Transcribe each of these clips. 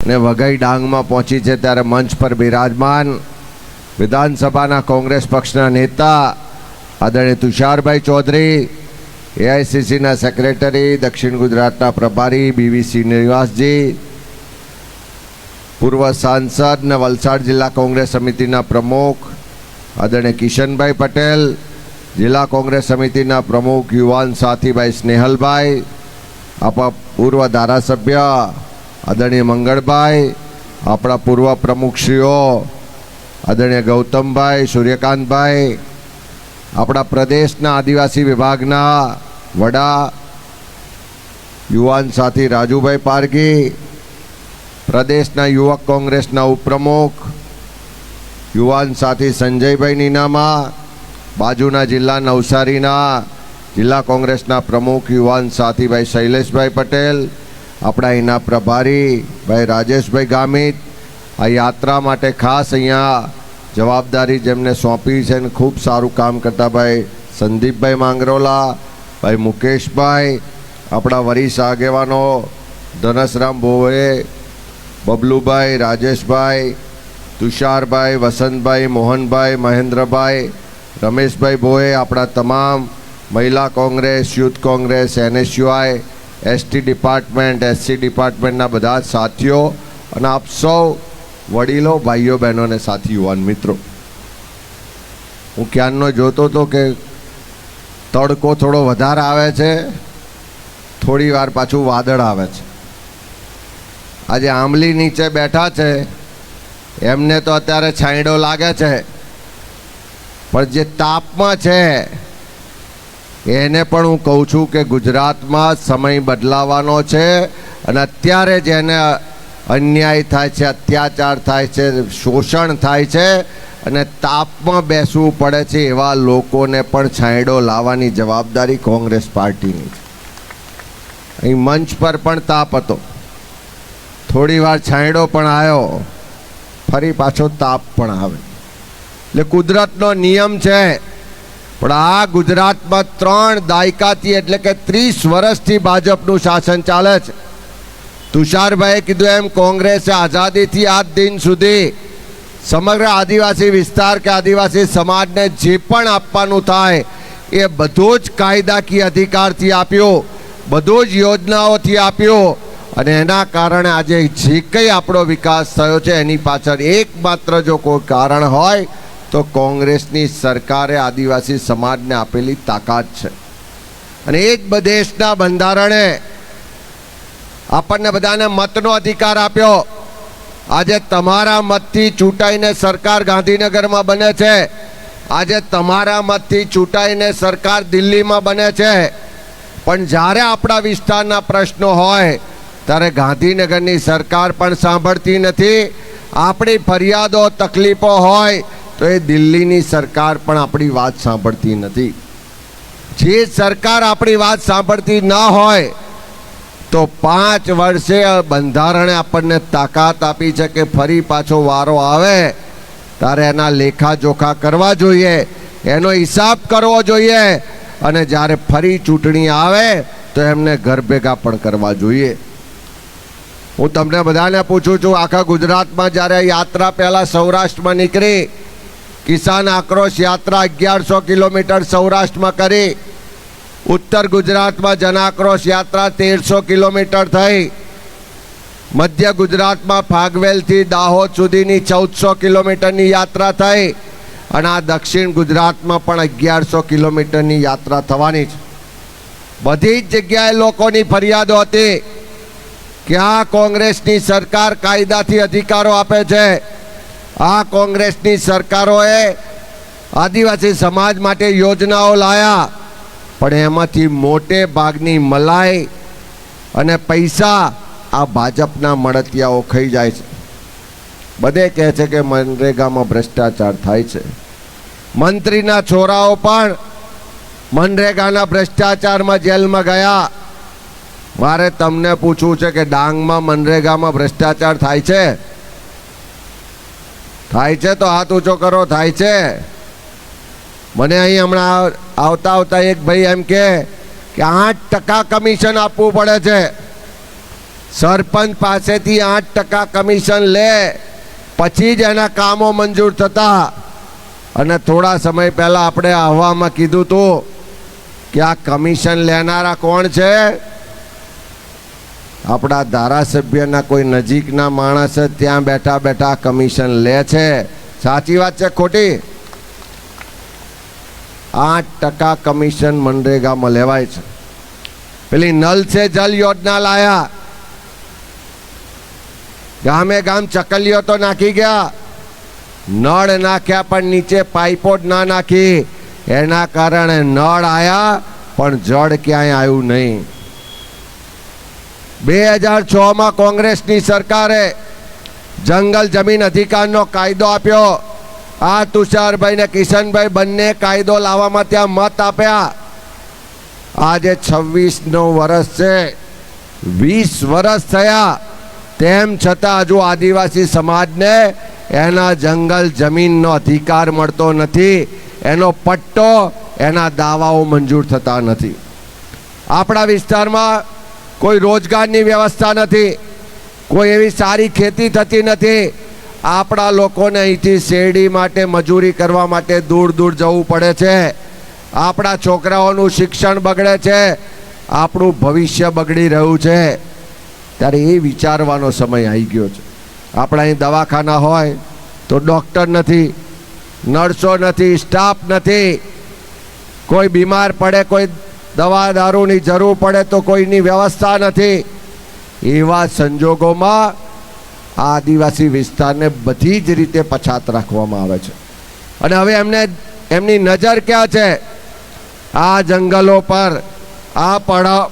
અને વઘઈ ડાંગમાં પહોંચી છે ત્યારે મંચ પર બિરાજમાન વિધાનસભાના કોંગ્રેસ પક્ષના નેતા આદરણીય તુષારભાઈ ચૌધરી એઆઈસીસીના સેક્રેટરી, દક્ષિણ ગુજરાતના પ્રભારી બીવી શ્રીનિવાસજી, પૂર્વ સાંસદ ને વલસાડ જિલ્લા કોંગ્રેસ સમિતિના પ્રમુખ આદરણીય કિશનભાઈ પટેલ, જિલ્લા કોંગ્રેસ સમિતિના પ્રમુખ યુવાન સાથીભાઈ સ્નેહલભાઈ આપણા પૂર્વ ધારાસભ્ય આદરણીય મંગળભાઈ, આપણા પૂર્વ પ્રમુખશ્રીઓ, આદરણીય ગૌતમભાઈ, સૂર્યકાંતભાઈ, આપણા પ્રદેશના આદિવાસી વિભાગના વડા, યુવાન સાથી રાજુભાઈ પારગી પ્રદેશના યુવક કોંગ્રેસના ઉપપ્રમુખ, યુવાન સાથી સંજયભાઈ નીનામા, બાજુના જિલ્લા નવસારીના જિલ્લા કોંગ્રેસના પ્રમુખ યુવાન સાથીભાઈ શૈલેષભાઈ પટેલ આપણા અહીંના પ્રભારી ભાઈ રાજેશભાઈ ગામિત આ યાત્રા માટે ખાસ અહીંયા જવાબદારી જેમને સોંપી છે અને ખૂબ સારું કામ કરતા ભાઈ સંદીપભાઈ માંગરોલા, ભાઈ મુકેશભાઈ, આપણા વરિષ્ઠ આગેવાનો ધનસરામ ભોવે, બબલુભાઈ, રાજેશભાઈ, તુષારભાઈ, વસંતભાઈ, મોહનભાઈ, મહેન્દ્રભાઈ, રમેશભાઈ ભોએ, આપણા તમામ મહિલા Congress, youth Congress, NSUI ST department SC ડિપાર્ટમેન્ટના બધા સાથીઓ અને આપ સૌ વડીલો, ભાઈઓ, બહેનો અને સાથી, યુવાન મિત્રો. હું ક્યારનો જોતો હતો કે તડકો થોડો વધારે આવે છે, થોડી વાર પાછું વાદળ આવે છે. આજે આંબલી નીચે બેઠા છે, એમને તો અત્યારે છાંયડો લાગે છે, પણ જે તાપમાં છે એને પણ હું કહું છું કે ગુજરાતમાં સમય બદલાવાનો છે અને અત્યારે જેને અન્યાય થાય છે, અત્યાચાર થાય છે, શોષણ થાય છે અને તાપમાં બેસવું પડે છે એવા લોકોને પણ છાંયડો લાવવાની જવાબદારી કોંગ્રેસ પાર્ટીની અહીં મંચ પર પણ તાપ હતો. થોડી વાર છાંયડો પણ આવ્યો, ફરી પાછો તાપ પણ આવે. એટલે કુદરતનો નિયમ છે પણ આ ગુજરાતમાં ત્રણ દાયકાથી એટલે કે ત્રીસ વર્ષથી ભાજપનું શાસન ચાલે છે. તુષારભાઈએ કીધું એમ, કોંગ્રેસે આઝાદીથી આજ દિન સુધી સમગ્ર આદિવાસી વિસ્તાર કે આદિવાસી સમાજને જે પણ આપવાનું થાય, એ બધો જ કાયદાકીય અધિકારથી આપ્યો, બધો જ યોજનાઓથી આપ્યો અને એના કારણે આજે જે કંઈ આપણો વિકાસ થયો છે, એની પાછળ એકમાત્ર જો કોઈ કારણ હોય તો કોંગ્રેસની સરકારે આદિવાસી સમાજને આપેલી તાકાત છે. અને એ જ દેશના બંધારણે આપણને બધાને મતનો અધિકાર આપ્યો. આજે તમારા મતથી ચૂંટાઈને સરકાર ગાંધીનગરમાં બને છે. આજે તમારા મતથી ચૂંટાઈને સરકાર દિલ્હીમાં બને છે. પણ જ્યારે આપણા વિસ્તારના પ્રશ્નો હોય, ત્યારે ગાંધીનગરની સરકાર પણ સાંભળતી નથી. આપણી ફરિયાદો, તકલીફો હોય તો એ દિલ્હીની સરકાર પણ આપણી વાત સાંભળતી નથી. જે સરકાર આપણી વાત સાંભળતી ન હોય, તો પાંચ વર્ષે બંધારણે આપણને તાકાત આપી છે કે ફરી પાછો વારો આવે ત્યારે એના લેખા જોખા કરવા જોઈએ, એનો હિસાબ કરવો જોઈએ, અને જ્યારે ફરી ચૂંટણી આવે, તો એમને ઘર ભેગા પણ કરવા જોઈએ. હું તમને બધાને પૂછું છું, આખા ગુજરાતમાં જ્યારે યાત્રા પહેલાં સૌરાષ્ટ્રમાં નીકળી કિસાન આક્રોશ યાત્રા અગિયારસો કિલોમીટર સૌરાષ્ટ્રમાં કરી. ઉત્તર ગુજરાતમાં જનાક્રોશ યાત્રા તેરસો કિલોમીટર થઈ. મધ્ય ગુજરાતમાં ફાગવેલથી દાહોદ સુધીની ચૌદસો કિલોમીટરની યાત્રા થઈ અને આ દક્ષિણ ગુજરાતમાં પણ અગિયારસો કિલોમીટરની યાત્રા થવાની છે. બધી જ જગ્યાએ લોકોની ફરિયાદો હતી કે આ કોંગ્રેસની સરકાર કાયદાથી અધિકારો આપે છે. આ કોંગ્રેસની સરકારોએ આદિવાસી સમાજ માટે યોજનાઓ લાયા, પણ એમાંથી મોટે ભાગની મલાઈ અને પૈસા આ ભાજપના મળતિયાઓ ખાઈ જાય છે. બધે કહે છે કે મનરેગામાં ભ્રષ્ટાચાર થાય છે. મંત્રીના છોરાઓ પણ મનરેગાના ભ્રષ્ટાચારમાં જેલમાં ગયા. મારે તમને પૂછવું છે કે ડાંગમાં મનરેગામાં ભ્રષ્ટાચાર થાય છે? થાય છે તો હાથ ઊંચો કરો, થાય છે. મને અહીં હમણાં આવતા આવતા એક ભાઈ એમ કે આઠ ટકા કમિશન આપવું પડે છે. સરપંચ પાસેથી આઠ ટકા કમિશન લે, પછી જ એના કામો મંજૂર થતા. અને થોડા સમય પહેલાં આપણે આવવામાં કીધું હતું કે આ કમિશન લેનારા કોણ છે? આપણા ધારાસભ્યના કોઈ નજીકના માણસ ત્યાં બેઠા બેઠા કમિશન લે છે. સાચી વાત છે ખોટી? આઠ ટકા કમિશન મનરેગામાં લેવાય છે. પેલી નલ છે જલ યોજના લાયા. ગામે ગામ ચકલીઓ તો નાખી ગયા. નળ નાખ્યા પણ નીચે પાઇપો ના નાખી. એના કારણે નળ આયા, પણ જળ ક્યાંય આવ્યું નહીં. બે હજાર છમાં કોંગ્રેસની સરકારે જંગલ જમીન અધિકારનો કાયદો આપ્યો. આ તુષારભાઈ ને કિશનભાઈ બંને કાયદો લાવવામાં ત્યાં મત આપ્યા. આજે છવ્વીસનો વર્ષ છે. વીસ વર્ષ થયા. તેમ છતાં હજુ આદિવાસી સમાજને એના જંગલ જમીનનો અધિકાર મળતો નથી. એનો પટ્ટો એના દાવાઓ મંજૂર થતા નથી. આપણા વિસ્તારમાં કોઈ રોજગારની વ્યવસ્થા નથી, કોઈ એવી સારી ખેતી થતી નથી. આપણા લોકોને અહીંથી શેરડી માટે, મજૂરી કરવા માટે દૂર દૂર જવું પડે છે. આપણા છોકરાઓનું શિક્ષણ બગડે છે. આપણું ભવિષ્ય બગડી રહ્યું છે. ત્યારે એ વિચારવાનો સમય આવી ગયો છે. આપણા અહીં દવાખાના હોય તો ડૉક્ટર નથી, નર્સો નથી, સ્ટાફ નથી. કોઈ બીમાર પડે, કોઈ દવા દારૂની જરૂર પડે તો કોઈની વ્યવસ્થા નથી. એવા સંજોગોમાં આદિવાસી વિસ્તારને બધી જ રીતે પછાત રાખવામાં આવે છે. અને હવે એમને, એમની નજર ક્યાં છે? આ જંગલો પર, આ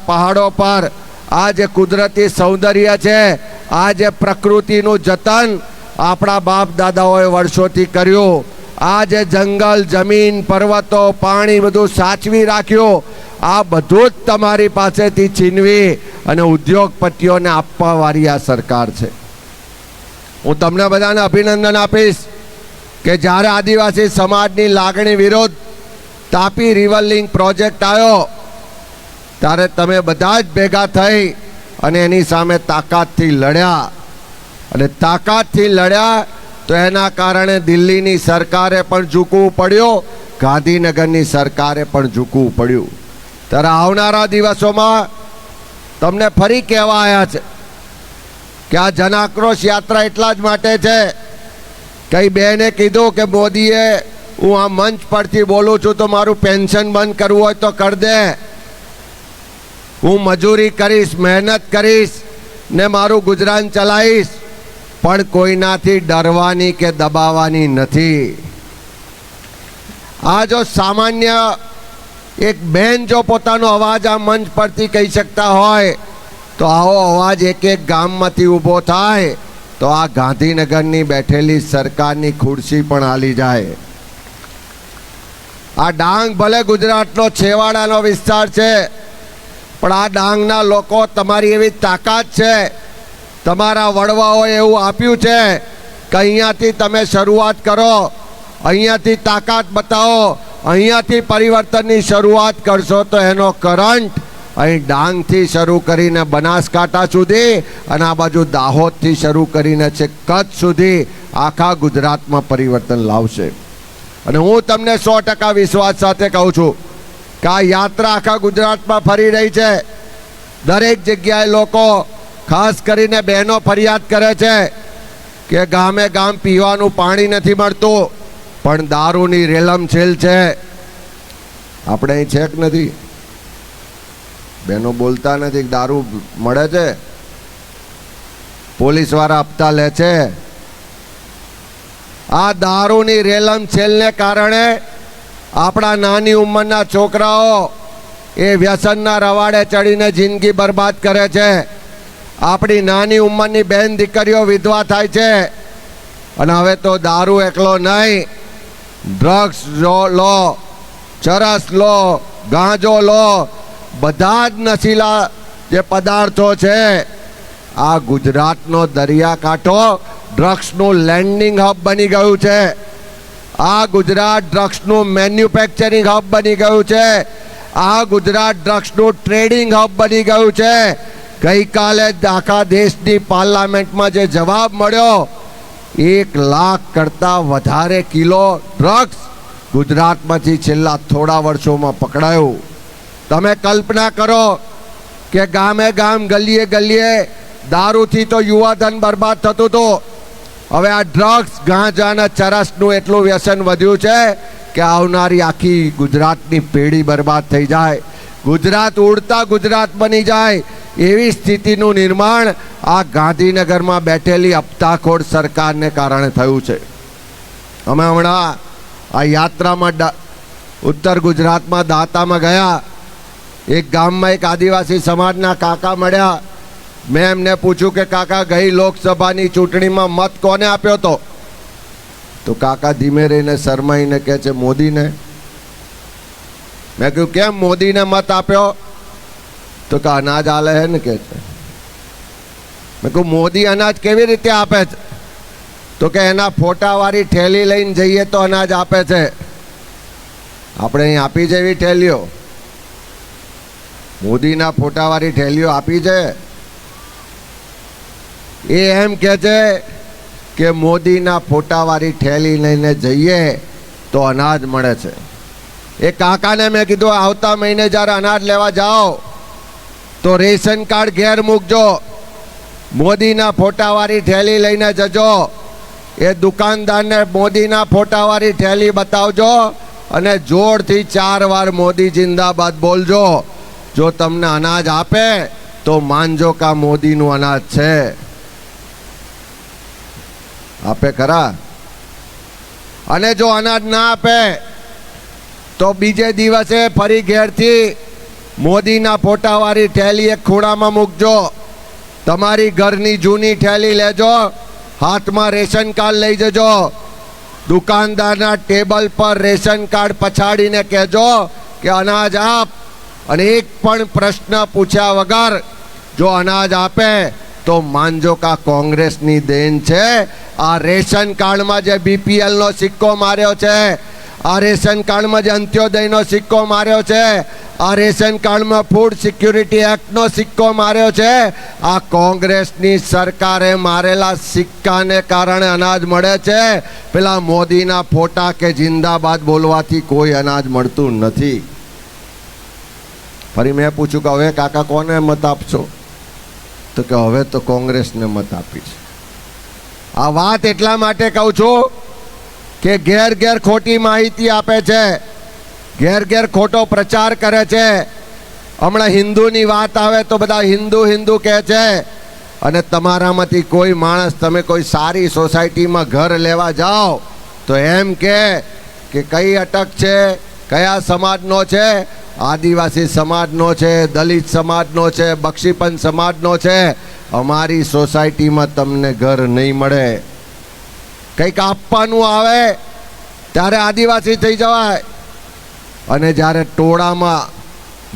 પહાડો પર, આ જે કુદરતી સૌંદર્ય છે, આ જે પ્રકૃતિનું જતન આપણા બાપ દાદાઓએ વર્ષોથી કર્યું. આ જે જંગલ, જમીન, પર્વતો, પાણી બધું સાચવી રાખ્યું. આ બધું જ તમારી પાસેથી છીનવી અને ઉદ્યોગપતિઓને આપવા વાળી આ સરકાર છે. હું તમને બધાને અભિનંદન આપીશ કે જ્યારે આદિવાસી સમાજની લાગણી વિરુદ્ધ તાપી રિવર પ્રોજેક્ટ આવ્યો, ત્યારે તમે બધા જ ભેગા થઈ અને એની સામે તાકાતથી લડ્યા. અને તાકાતથી લડ્યા તો એના કારણે દિલ્હીની સરકારે પણ ઝૂકવું પડ્યું, ગાંધીનગરની સરકારે પણ ઝૂકવું પડ્યું. ત્યારે આવનારા દિવસોમાં તમને ફરી કહેવા આવ્યા છે કે આ જનાક્રોશ યાત્રા એટલા જ માટે છે કઈ બેને કીધું કે મોદીએ, હું આ મંચ પરથી બોલું છું તો મારું પેન્શન બંધ કરવું હોય તો કર દે. હું મજૂરી કરીશ, મહેનત કરીશ ને મારું ગુજરાન ચલાવીશ, પણ કોઈનાથી ડરવાની કે દબાવવાની નથી. આ જો સામાન્ય એક બેન જો પોતાનો અવાજ આ મંચ પરથી કહી શકતા હોય, તો આવો અવાજ એક એક ગામમાંથી ઊભો થાય, તો આ ગાંધીનગરની બેઠેલી સરકારની ખુરશી પણ હાલી જાય. આ ડાંગ ભલે ગુજરાતનો છેવાડાનો વિસ્તાર છે, પણ આ ડાંગના લોકો તમારી એવી તાકાત છે, તમારા વડવાઓએ એવું આપ્યું છે કે અહીંયાથી તમે શરૂઆત કરો, અહીંયાથી તાકાત બતાવો અહીંયાથી પરિવર્તનની શરૂઆત કરશો તો એનો કરંટ અહીં ડાંગથી શરૂ કરીને બનાસકાંઠા સુધી અને આ બાજુ દાહોદથી શરૂ કરીને છે કચ્છ સુધી આખા ગુજરાતમાં પરિવર્તન લાવશે. અને હું તમને સો ટકા વિશ્વાસ સાથે કહું છું કે આ યાત્રા આખા ગુજરાતમાં ફરી રહી છે. દરેક જગ્યાએ લોકો ખાસ કરીને બહેનો ફરિયાદ કરે છે કે ગામે ગામ પીવાનું પાણી નથી મળતું. પણ દારૂની રેલમ છેલ છે. આપણે અહીં છે કે નથી. બહેનો બોલતા નથી દારૂ મળે છે. પોલીસવાળા આપતા લે છે. આ દારૂની રેલમ છેલને કારણે આપણા નાની ઉંમરના છોકરાઓ એ વ્યસનના રવાડે ચડીને જિંદગી બરબાદ કરે છે. આપણી નાની ઉંમરની બેન દીકરીઓ વિધવા થાય છે. અને હવે તો દારૂ એકલો નહીં. ડ્રગ્સ લો ચરસ લો ગાંજો લો બધા જ નશીલા જે પદાર્થો છે, આ ગુજરાતનો દરિયાકાંઠો ડ્રગ્સનું લેન્ડિંગ હબ બની ગયું છે. આ ગુજરાત ડ્રગ્સનું મેન્યુફેક્ચરિંગ હબ બની ગયું છે. આ ગુજરાત ડ્રગ્સનું ટ્રેડિંગ હબ બની ગયું છે. ગઈકાલે આખા દેશની પાર્લામેન્ટમાં જે જવાબ મળ્યો એક લાખ કરતાં વધારે કિલો ડ્રગ્સ ગુજરાતમાંથી છેલ્લા થોડા વર્ષોમાં પકડાયું. તમે કલ્પના કરો કે ગામે ગામ ગલીએ ગલીએ દારૂથી તો યુવાધન બરબાદ થતું હતું. હવે આ ડ્રગ્સ ગાંજાના ચરસનું એટલું વ્યસન વધ્યું છે કે આવનારી આખી ગુજરાતની પેઢી બરબાદ થઈ જાય. ગુજરાત ઉડતા ગુજરાત બની જાય. એવી સ્થિતિનું નિર્માણ આ ગાંધીનગરમાં બેઠેલી અપતાખોડ સરકારને કારણે થયું છે. અમે હમણાં આ યાત્રામાં ઉત્તર ગુજરાતમાં દાતામાં ગયા. એક ગામમાં એક આદિવાસી સમાજના કાકા મળ્યા. મેં એમને પૂછ્યું કે, કાકા, ગઈ લોકસભાની ચૂંટણીમાં મત કોને આપ્યો તો? તો કાકા ધીમે રહીને શરમાઈને કહે છે, મોદીને. મેં કહ્યું, કેમ મોદીને મત આપ્યો? તો કે અનાજ આલે હે ને કે છે? મેં કહું, મોદી અનાજ કેવી રીતે આપે છે? તો કે, એના ફોટાવાળી ઠેલી લઈને જઈએ તો અનાજ આપે છે. આપણે અહીં આપી છે એવી ઠેલીઓ. મોદીના ફોટાવાળી ઠેલીઓ આપી છે. એ એમ કહે છે કે, મોદીના ફોટાવાળી ઠેલી લઈને જઈએ તો અનાજ મળે છે. એ કાકાને મેં કીધું, આવતા મહિને જ્યારે અનાજ લેવા જાઓ તો રેશન કાર્ડ ઘેર મૂકજો. મોદીના ફોટાવાળી ઠેલી લઈને જજો. એ દુકાનદારને મોદીના ફોટાવાળી ઠેલી બતાવજો અને જોરથી ચાર વાર મોદી જિંદાબાદ બોલજો. જો તમને અનાજ આપે તો માનજો કે આ મોદીનું અનાજ છે. આપે ખરા? અને જો અનાજ ના આપે તો બીજે દિવસે ફરી ઘેરથી મોદીના ફોટાવાળી ઠેલી એક ખૂણામાં મૂકજો. તમારી ઘરની જૂની ઠેલી લેજો. હાથમાં રેશન કાર્ડ લઈ જજો. દુકાનદારના ટેબલ પર રેશન કાર્ડ પછાડીને કહેજો કે અનાજ આપ. અને એક પણ પ્રશ્ન પૂછ્યા વગર જો અનાજ આપે તો માનજો કે કોંગ્રેસની દેન છે. આ રેશન કાર્ડમાં જે બીપીએલનો સિક્કો માર્યો છે આ રેશન કાર્ડમાં જે અંત્યોદયનો સિક્કો માર્યો છે, આ રેશન કાર્ડમાં ફૂડ સિક્યુરિટી એક્ટનો સિક્કો માર્યો છે, આ કોંગ્રેસની સરકારે મારેલા સિક્કાને કારણે અનાજ મળે છે. પેલા મોદીના ફોટા કે જિંદાબાદ બોલવાથી કોઈ અનાજ મળતું નથી. ફરી મેં પૂછ્યું કે હવે કાકા કોને મત આપશો? તો કે હવે તો કોંગ્રેસને મત આપીશ. આ વાત એટલા માટે કહું છું કે ઘેર ઘેર ખોટી માહિતી આપે છે. ઘેર ઘેર ખોટો પ્રચાર કરે છે. હમણાં હિન્દુની વાત આવે તો બધા હિન્દુ હિન્દુ કહે છે. અને તમારામાંથી કોઈ માણસ, તમે કોઈ સારી સોસાયટીમાં ઘર લેવા જાઓ, તો એમ કે કે કઈ અટક છે, કયા સમાજનો છે? આદિવાસી સમાજનો છે, દલિત સમાજનો છે, બક્ષીપંચ સમાજનો છે. અમારી સોસાયટીમાં તમને ઘર નહીં મળે. કંઈક આપવાનું આવે, ત્યારે આદિવાસી થઈ જવાય. અને જ્યારે ટોળામાં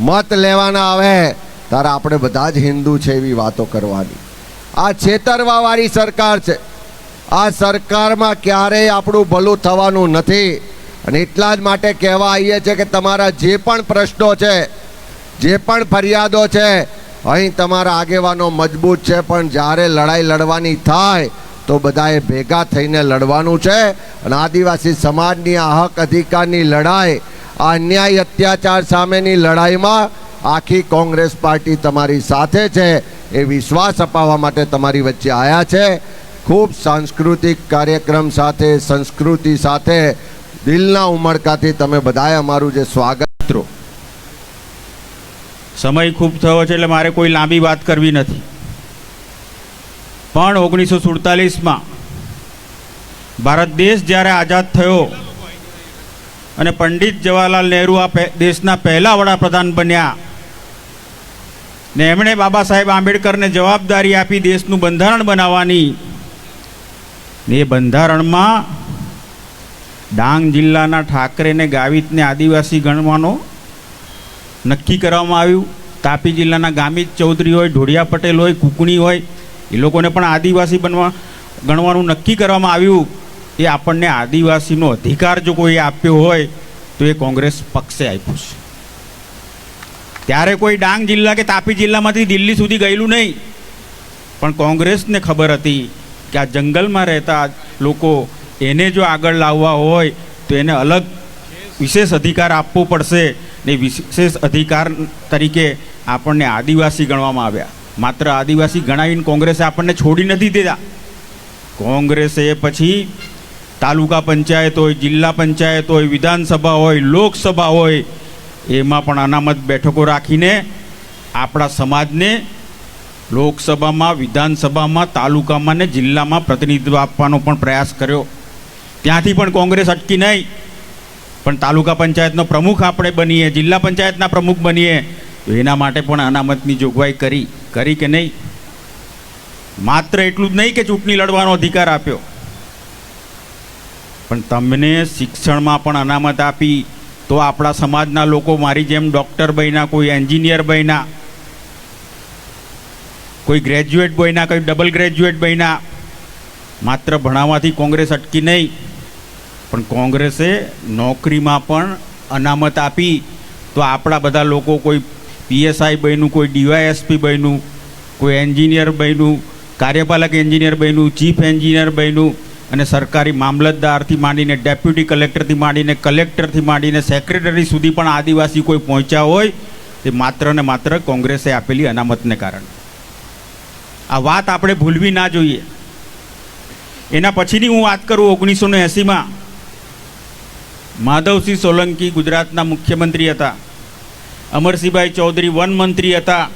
મત લેવાના આવે, ત્યારે આપણે બધા જ હિન્દુ છે એવી વાતો કરવાની. આ છેતરવાવાળી સરકાર છે. આ સરકારમાં ક્યારેય આપણું ભલું થવાનું નથી. અને એટલા જ માટે કહેવા આવીએ છીએ કે તમારા જે પણ પ્રશ્નો છે, જે પણ ફરિયાદો છે, અહીં તમારા આગેવાનો મજબૂત છે, પણ જ્યારે લડાઈ લડવાની થાય તો બધાએ ભેગા થઈને લડવાનું છે. અને આદિવાસી સમાજની આ હક અધિકારની લડાઈ, આ અન્યાય અત્યાચાર સામેની લડાઈમાં આખી કોંગ્રેસ પાર્ટી તમારી સાથે છે એ વિશ્વાસ અપાવવા માટે તમારી વચ્ચે આવ્યા છે. ખૂબ સાંસ્કૃતિક કાર્યક્રમ સાથે, સંસ્કૃતિ સાથે દિલના ઉમળકાથી તમે બધાએ અમારું જે સ્વાગત મિત્રો સમય ખૂબ થયો છે એટલે મારે કોઈ લાંબી વાત કરવી નથી. પણ ઓગણીસો સુડતાલીસમાં ભારત દેશ જ્યારે આઝાદ થયો અને પંડિત જવાહરલાલ નહેરુ આ દેશના પહેલા વડાપ્રધાન બન્યા ને એમણે બાબા સાહેબ આંબેડકરને જવાબદારી આપી દેશનું બંધારણ બનાવવાની એ બંધારણમાં ડાંગ જિલ્લાના ઠાકરેને ગાવિતને આદિવાસી ગણવાનો નક્કી કરવામાં આવ્યું. તાપી જિલ્લાના ગામિત ચૌધરી હોય, ઢોળિયા પટેલ હોય, કુકણી હોય એ લોકોને પણ આદિવાસી બનવા ગણવાનું નક્કી કરવામાં આવ્યું. એ આપણને આદિવાસીનો અધિકાર જો કોઈ આપ્યો હોય, તો એ કોંગ્રેસ પક્ષે આપ્યો છે. ત્યારે કોઈ ડાંગ જિલ્લા કે તાપી જિલ્લામાંથી દિલ્હી સુધી ગયેલું નહીં. પણ કોંગ્રેસને ખબર હતી કે આ જંગલમાં રહેતા લોકો એને જો આગળ લાવવા હોય, તો એને અલગ વિશેષ અધિકાર આપવો પડશે ને વિશેષ અધિકાર તરીકે આપણને આદિવાસી ગણવામાં આવ્યા. માત્ર આદિવાસી ગણાવીને કોંગ્રેસે આપણને છોડી નથી દેતા. કોંગ્રેસે પછી તાલુકા પંચાયત હોય, જિલ્લા પંચાયત હોય, વિધાનસભા હોય, લોકસભા હોય, એમાં પણ અનામત બેઠકો રાખીને આપણા સમાજને લોકસભામાં, વિધાનસભામાં, તાલુકામાં ને જિલ્લામાં પ્રતિનિધિત્વ આપવાનો પણ પ્રયાસ કર્યો. ત્યાંથી પણ કોંગ્રેસ અટકી નહીં. પણ તાલુકા પંચાયતનો પ્રમુખ આપણે બનીએ, જિલ્લા પંચાયતના પ્રમુખ બનીએ, તો એના માટે પણ અનામતની જોગવાઈ કરી. કરી કે નહીં? માત્ર એટલું જ નહીં કે ચૂંટણી લડવાનો અધિકાર આપ્યો. પણ તમને શિક્ષણમાં પણ અનામત આપી તો આપણા સમાજના લોકો મારી જેમ ડૉક્ટર બન્યા, કોઈ એન્જિનિયર બન્યા, કોઈ ગ્રેજ્યુએટ બન્યા, કોઈ ડબલ ગ્રેજ્યુએટ બન્યા, માત્ર ભણાવવાથી કોંગ્રેસ અટકી નહીં, પણ કોંગ્રેસે નોકરીમાં પણ અનામત આપી તો આપણા બધા લોકો કોઈ પીએસઆઈ બન્યું, કોઈ ડીવાયએસપી બન્યું, કોઈ એન્જિનિયર બન્યું, કાર્યપાલક એન્જિનિયર બન્યું, ચીફ એન્જિનિયર બન્યું અને સરકારી મામલતદારથી માંડીને ડેપ્યુટી કલેક્ટરથી માંડીને કલેક્ટરથી માંડીને સેક્રેટરી સુધી પણ આદિવાસી કોઈ પહોંચ્યા હોય, તે માત્ર ને માત્ર કોંગ્રેસે આપેલી અનામતને કારણે. આ વાત આપણે ભૂલવી ના જોઈએ. એના પછીની હું વાત કરું ઓગણીસો ને એંસીમાં. માધવસિંહ સોલંકી ગુજરાતના મુખ્યમંત્રી હતા. અમરસિંહભાઈ ચૌધરી વન મંત્રી હતા.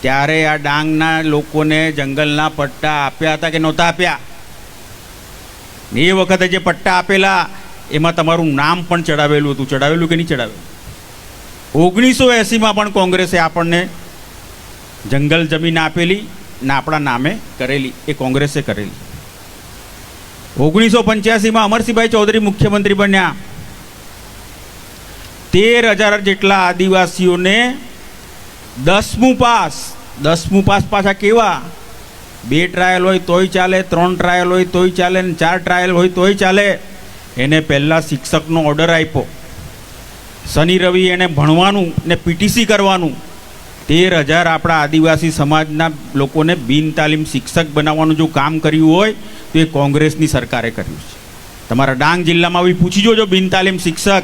ત્યારે આ ડાંગના લોકોને જંગલના પટ્ટા આપ્યા હતા કે નહોતા આપ્યા? એ વખતે જે પટ્ટા આપેલા, એમાં તમારું નામ પણ ચડાવેલું હતું. ચડાવેલું કે નહીં ચડાવેલું? ઓગણીસો એંસીમાં પણ કોંગ્રેસે આપણને જંગલ જમીન આપેલી ને આપણા નામે કરેલી. એ કોંગ્રેસે કરેલી. ઓગણીસો પંચ્યાસીમાં અમરસિંહભાઈ ચૌધરી મુખ્યમંત્રી બન્યા. તેર હજાર જેટલા આદિવાસીઓને દસમું પાસ દસમું પાસ પાછા કેવા? બે ટ્રાયલ હોય તોય ચાલે, ત્રણ ટ્રાયલ હોય તોય ચાલે, ને ચાર ટ્રાયલ હોય તોય ચાલે. એને પહેલાં શિક્ષકનો ઓર્ડર આપ્યો. શનિ રવિ એને ભણવાનું ને પીટીસી કરવાનું. તેર હજાર આપણા આદિવાસી સમાજના લોકોને બિન તાલીમ શિક્ષક બનાવવાનું જો કામ કર્યું હોય, તો એ કોંગ્રેસની સરકારે કર્યું છે. તમારા ડાંગ જિલ્લામાં બી પૂછી જોજો બિન તાલીમ શિક્ષક.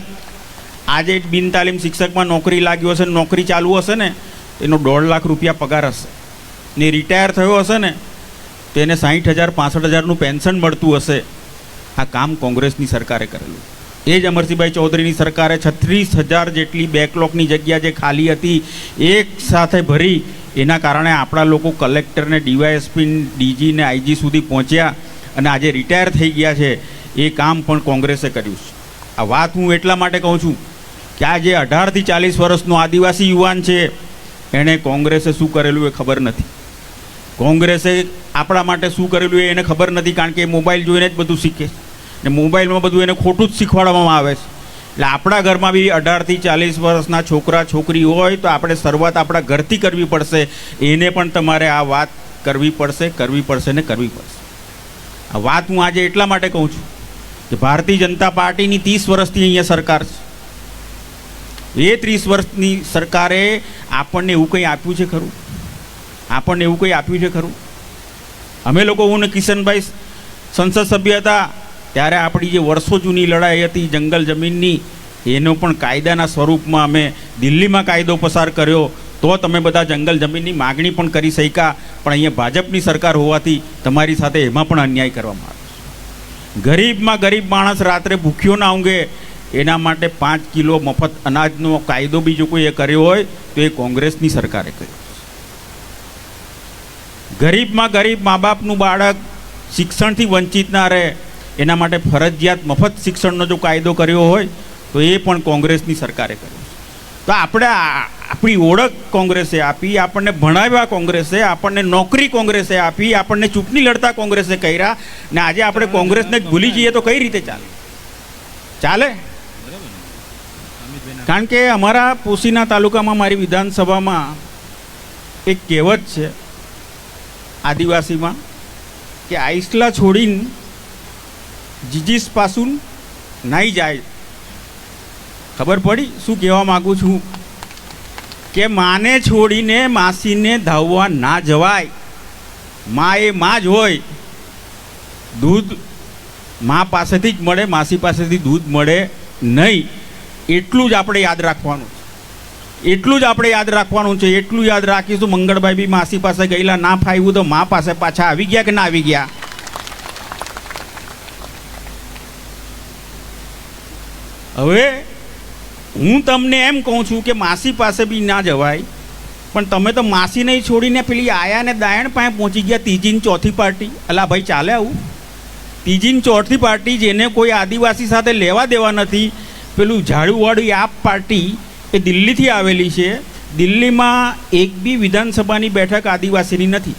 આજે બિન તાલીમ શિક્ષકમાં નોકરી લાગ્યો હશે નોકરી ચાલુ હશે ને, એનો દોઢ લાખ રૂપિયા પગાર હશે. ને રિટાયર થયો હશે ને, તો એને સાહીઠ હજાર, પાસઠ હજારનું પેન્શન મળતું હશે. આ કામ કોંગ્રેસની સરકારે કરેલું. એ જ અમરસિંહભાઈ ચૌધરીની સરકારે છત્રીસ હજાર જેટલી બેકલોકની જગ્યા જે ખાલી હતી, એક સાથે ભરી, એના કારણે આપણા લોકો કલેક્ટરને, ડીવાયએસપી, ડીજી ને આઈજી સુધી પહોંચ્યા અને આજે રિટાયર થઈ ગયા છે. એ કામ પણ કોંગ્રેસે કર્યું છે. આ વાત હું એટલા માટે કહું છું કે આ જે અઢારથી ચાલીસ વર્ષનો આદિવાસી યુવાન છે, એણે કોંગ્રેસે શું કરેલું એ ખબર નથી. કોંગ્રેસે આપણા માટે શું કરેલું એને ખબર નથી, કારણ કે એ મોબાઈલ જોઈને જ બધું શીખે ને મોબાઈલમાં બધું એને ખોટું જ શીખવાડવામાં આવે છે. એટલે આપણા ઘરમાં બી અઢારથી ચાલીસ વર્ષના છોકરા, છોકરી હોય તો આપણે શરૂઆત આપણા ઘરથી કરવી પડશે. એને પણ તમારે આ વાત કરવી પડશે કરવી પડશે ને કરવી પડશે. આ વાત હું આજે એટલા માટે કહું છું કે ભારતીય જનતા પાર્ટીની ત્રીસ વર્ષથી અહીંયા સરકાર છે. એ ત્રીસ વર્ષની સરકારે આપણને એવું કંઈ આપ્યું છે ખરું? આપણને એવું કંઈ આપ્યું છે ખરું? અમે લોકો, હું ને કિશનભાઈ સંસદ સભ્ય હતા, ત્યારે આપણી જે વર્ષો જૂની લડાઈ હતી જંગલ જમીનની, એનો પણ કાયદાના સ્વરૂપમાં અમે દિલ્હીમાં કાયદો પસાર કર્યો, તો તમે બધા જંગલ જમીનની માગણી પણ કરી શક્યા, પણ અહીંયા ભાજપની સરકાર હોવાથી તમારી સાથે એમાં પણ અન્યાય કરવામાં આવ્યો ગરીબમાં ગરીબ માણસ રાત્રે ભૂખ્યો ના ઊંઘે એના માટે પાંચ કિલો મફત અનાજનો કાયદો બીજો કોઈએ કર્યો હોય, તો એ કોંગ્રેસની સરકારે કર્યો. ગરીબમાં ગરીબ મા બાપનું બાળક શિક્ષણથી વંચિત ના રહે, એના માટે ફરજિયાત મફત શિક્ષણનો જો કાયદો કર્યો હોય, તો એ પણ કોંગ્રેસની સરકારે કર્યો. તો આપણે આપણી ઓળખ કોંગ્રેસે આપી, આપણને ભણાવ્યા કોંગ્રેસે, આપણને નોકરી કોંગ્રેસે આપી, આપણને ચૂંટણી લડતા કોંગ્રેસે કર્યા, ને આજે આપણે કોંગ્રેસને ભૂલી જઈએ તો કઈ રીતે ચાલે? ચાલે? કારણ કે અમારા પોશીના તાલુકામાં મારી વિધાનસભામાં એક કહેવત છે આદિવાસીમાં કે આઈસલા છોડીને જીજીસ પાસું નાઈ જાય. ખબર પડી? શું કહેવા માગું છું? કે માને છોડીને માસીને ધાવવા ના જવાય. મા એ મા જ હોય. દૂધ મા પાસેથી જ મળે, માસી પાસેથી દૂધ મળે નહીં. એટલું જ આપણે યાદ રાખવાનું એટલું જ આપણે યાદ રાખવાનું છે, એટલું યાદ રાખીશું. મંગળભાઈ બી માસી પાસે ગયેલા, ના ફાવ્યું તો મા પાસે પાછા આવી ગયા કે ના આવી ગયા? હવે હું તમને એમ કહું છું કે માસી પાસે બી ના જવાય, પણ તમે તો માસી નહીં છોડીને પેલી આયા ને દાયણ પાસે પહોંચી ગયા ત્રીજીની ચોથી પાર્ટી. અલા ભાઈ, ચાલે આવું? ત્રીજીની ચોથી પાર્ટી જેને કોઈ આદિવાસી સાથે લેવા દેવા નથી પેલું ઝાડુવાળી આપ પાર્ટી એ દિલ્હીથી આવેલી છે. દિલ્હીમાં એક બી વિધાનસભાની બેઠક આદિવાસીની નથી.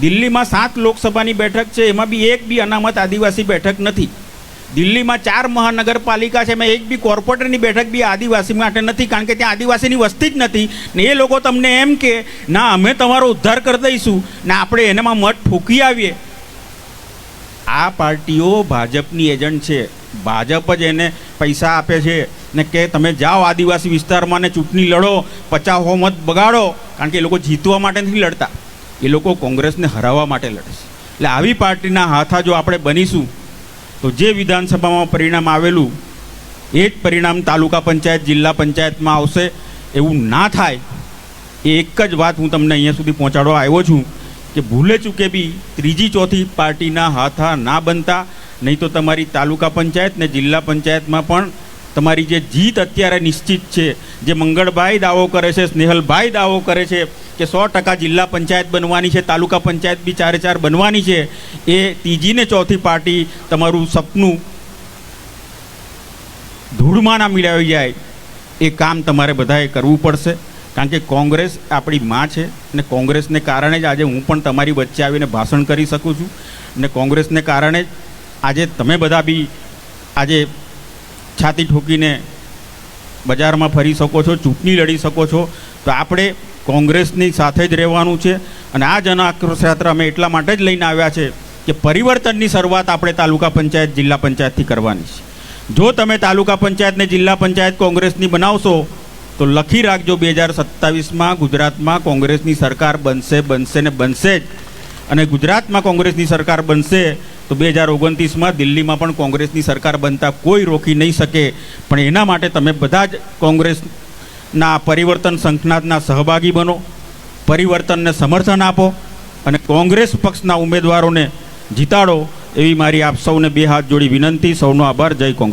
દિલ્હીમાં સાત લોકસભાની બેઠક છે, એમાં બી એક બી અનામત આદિવાસી બેઠક નથી. દિલ્હીમાં ચાર મહાનગરપાલિકા છે, એમાં એક બી કોર્પોરેટરની બેઠક બી આદિવાસી માટે નથી, કારણ કે ત્યાં આદિવાસીની વસ્તી જ નથી. ને એ લોકો તમને એમ કે, ના, અમે તમારો ઉદ્ધાર કરી દઈશું, ને આપણે એનામાં મત ફૂંકી આવીએ. આ પાર્ટીઓ ભાજપની એજન્ટ છે. ભાજપ જ એને પૈસા આપે છે ને કે તમે જાઓ આદિવાસી વિસ્તારમાં ને ચૂંટણી લડો, પચાસ હો મત બગાડો, કારણ કે એ લોકો જીતવા માટે નથી લડતા. એ લોકો કોંગ્રેસને હરાવવા માટે લડે છે. એટલે આવી પાર્ટીના હાથા જો આપણે બનીશું, તો જે વિધાનસભામાં પરિણામ આવેલું, એ જ પરિણામ તાલુકા પંચાયત, જિલ્લા પંચાયતમાં આવશે. એવું ના થાય. એ એક જ વાત હું તમને અહીંયા સુધી પહોંચાડવા આવ્યો છું, કે ભૂલે ચૂકે બી ત્રીજી ચોથી પાર્ટીના હાથા ના બનતા. નહીં તો તમારી તાલુકા પંચાયત ને જિલ્લા પંચાયતમાં પણ તમારી જે જીત અત્યારે નિશ્ચિત છે, જે મંગળભાઈ દાવો કરે છે, સ્નેહલભાઈ દાવો કરે છે કે સો ટકા જિલ્લા પંચાયત બનવાની છે, તાલુકા પંચાયત બી ચારે ચાર બનવાની છે, એ ત્રીજી ને ચોથી પાર્ટી તમારું સપનું ધૂળમાં ના મિલાવી જાય, એ કામ તમારે બધાએ કરવું પડશે. કારણ કે કોંગ્રેસ આપણી માં છે અને કોંગ્રેસને કારણે જ આજે હું પણ તમારી વચ્ચે આવીને ભાષણ કરી શકું છું. અને કોંગ્રેસને કારણે જ આજે તમે બધા બી આજે છાતી ઠોકીને બજારમાં ફરી શકો છો, ચૂંટણી લડી શકો છો. તો આપણે કોંગ્રેસની સાથે જ રહેવાનું છે અને આ જન આક્રોશ યાત્રા અમે એટલા માટે જ લઈને આવ્યા છે કે પરિવર્તનની શરૂઆત આપણે તાલુકા પંચાયત, જિલ્લા પંચાયતથી કરવાની છે. જો તમે તાલુકા પંચાયતને જિલ્લા પંચાયત કોંગ્રેસની બનાવશો, તો લખી રાખજો બે હજાર સત્તાવીસમાં ગુજરાતમાં કોંગ્રેસની સરકાર બનશે બનશે ને બનશે જ. અને ગુજરાતમાં કોંગ્રેસની સરકાર બનશે તો બે હજાર ઓગણત્રીસમાં દિલ્હીમાં પણ કોંગ્રેસની સરકાર બનતા કોઈ રોકી નહીં શકે. પણ એના માટે તમે બધા જ કોંગ્રેસના પરિવર્તન સંખનાદના સહભાગી બનો, પરિવર્તનને સમર્થન આપો અને કોંગ્રેસ પક્ષના ઉમેદવારોને જીતાડો એવી મારી આપ સૌને બે હાથ જોડી વિનંતી. સૌનો આભાર. જય કોંગ્રેસ.